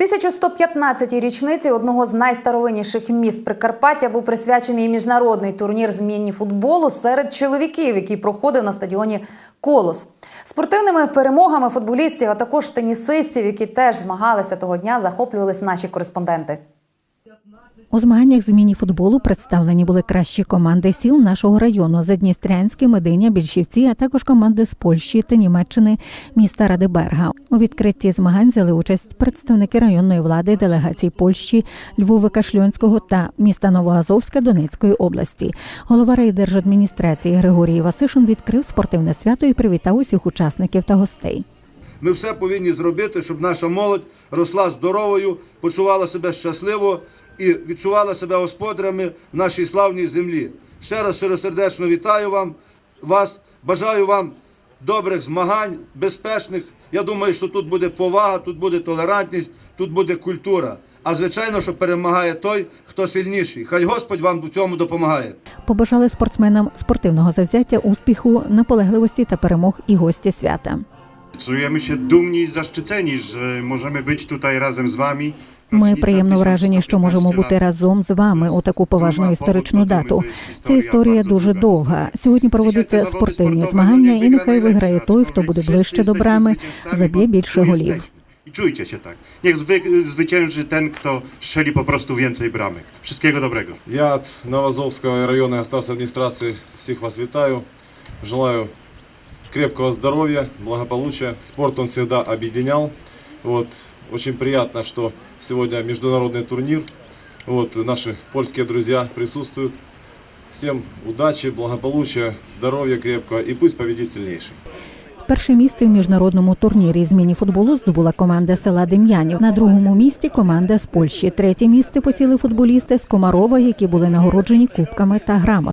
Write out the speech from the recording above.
1115-й річниці одного з найстаровинніших міст Прикарпаття був присвячений міжнародний турнір з міні-футболу серед чоловіків, який проходив на стадіоні Колос. Спортивними перемогами футболістів, а також тенісистів, які теж змагалися того дня, захоплювались наші кореспонденти. У змаганнях з міні-футболу представлені були кращі команди сіл нашого району Задністрянське, Мединя, Більшівці, а також команди з Польщі та Німеччини міста Радиберга. У відкритті змагань взяли участь представники районної влади, делегацій Польщі, Львова Кашльонського та міста Новоазовська Донецької області. Голова райдержадміністрації Григорій Васишин відкрив спортивне свято і привітав усіх учасників та гостей. Ми все повинні зробити, щоб наша молодь росла здоровою, почувала себе щасливо і відчувала себе господарями в нашій славній землі. Ще раз щиросердечно вітаю вам, вас, бажаю вам добрих змагань, безпечних. Я думаю, що тут буде повага, тут буде толерантність, тут буде культура. А звичайно, що перемагає той, хто сильніший. Хай Господь вам до цьому допомагає. Побажали спортсменам спортивного завзяття, успіху, наполегливості та перемог і гості свята. Czujemy się dumni i zaszczyceni, że możemy być tutaj razem z wami. Ми Rocznica приємно вражені, що можемо бути разом з вами у таку поважну історичну дату. Ця історія дуже довга. Сьогодні проводяться zawody спортивні змагання, і нехай виграє той, хто буде ближче до брами, заб'є більше голів. jesteśmy. I czujcie się tak. Niech zwy, zwycięży ten, kto strzeli po prostu więcej bramek. Wszystkiego dobrego. Я от Новозовского районной старшей администрации всех вас витаю. Желаю крепкого здоровья, благополучия. Спорт он всегда объединял. Вот. Очень приятно, что сегодня международный турнир. Вот, наши польские друзья присутствуют. Всем удачи, благополучия, здоровья крепкого и пусть победит сильнейший. Перше місце в міжнародному турнірі з міні-футболу здобула команда села Дем'янів. На другому місці команда з Польщі. Третє місце посіли футболісти з Комарова, які були нагороджені кубками та грамотами.